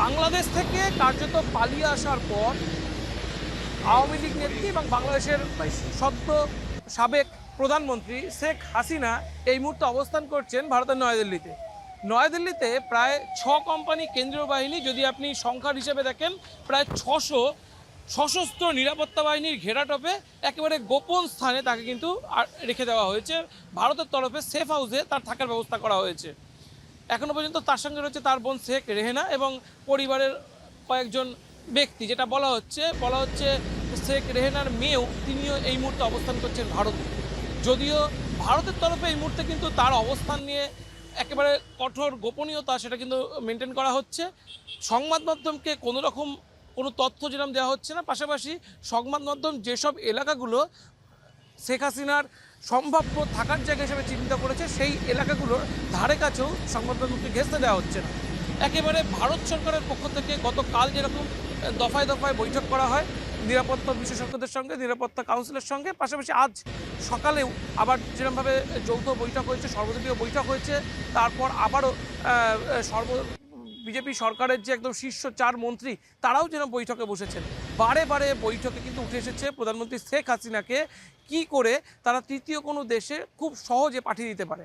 বাংলাদেশ থেকে কার্যত পালিয়ে আসার পর আওয়ামী লীগ নেত্রী এবং বাংলাদেশের সদ্য সাবেক প্রধানমন্ত্রী শেখ হাসিনা এই মুহূর্তে অবস্থান করছেন ভারতের নয়াদিল্লিতে। নয়াদিল্লিতে প্রায় ছ কোম্পানি কেন্দ্রীয় বাহিনী, যদি আপনি সংখ্যার হিসেবে দেখেন, প্রায় ছশো সশস্ত্র নিরাপত্তা বাহিনীর ঘেরাটপে একেবারে গোপন স্থানে তাকে কিন্তু রেখে দেওয়া হয়েছে। ভারতের তরফে সেফ হাউসে তার থাকার ব্যবস্থা করা হয়েছে। এখনও পর্যন্ত তার সঙ্গে রয়েছে তার বোন শেখ রেহেনা এবং পরিবারের কয়েকজন ব্যক্তি, যেটা বলা হচ্ছে বলা হচ্ছে শেখ রেহেনার মেয়েও তিনিও এই মুহূর্তে অবস্থান করছেন ভারতে। যদিও ভারতের তরফে এই মুহূর্তে কিন্তু তার অবস্থান নিয়ে একেবারে কঠোর গোপনীয়তা সেটা কিন্তু মেনটেন করা হচ্ছে। সংবাদ মাধ্যমকে কোনো রকম কোনো তথ্য যেরকম দেওয়া হচ্ছে না, পাশাপাশি সংবাদ মাধ্যম যেসব এলাকাগুলো শেখ হাসিনার সম্ভাব্য থাকার জায়গা হিসেবে চিন্তা করেছে, সেই এলাকাগুলোর ধারে কাছেও সংবাদমাধ্যমকে ঘেঁচতে দেওয়া হচ্ছে না। একেবারে ভারত সরকারের পক্ষ থেকে গতকাল যেরকম দফায় দফায় বৈঠক করা হয়, নিরাপত্তা বিশেষজ্ঞদের সঙ্গে, নিরাপত্তা কাউন্সিলের সঙ্গে, পাশাপাশি আজ সকালেও আবার যেরকমভাবে যৌথ বৈঠক হয়েছে, সর্বদলীয় বৈঠক হয়েছে, তারপর আবারও সর্ব বিজেপি সরকারের যে একদম শীর্ষ চার মন্ত্রী, তারাও যেন বৈঠকে বসেছেন। বারে বারে বৈঠকে কিন্তু উঠে এসেছে প্রধানমন্ত্রী শেখ হাসিনাকে। কি করে তারা তৃতীয় কোনো দেশে খুব সহজে পাঠিয়ে দিতে পারে?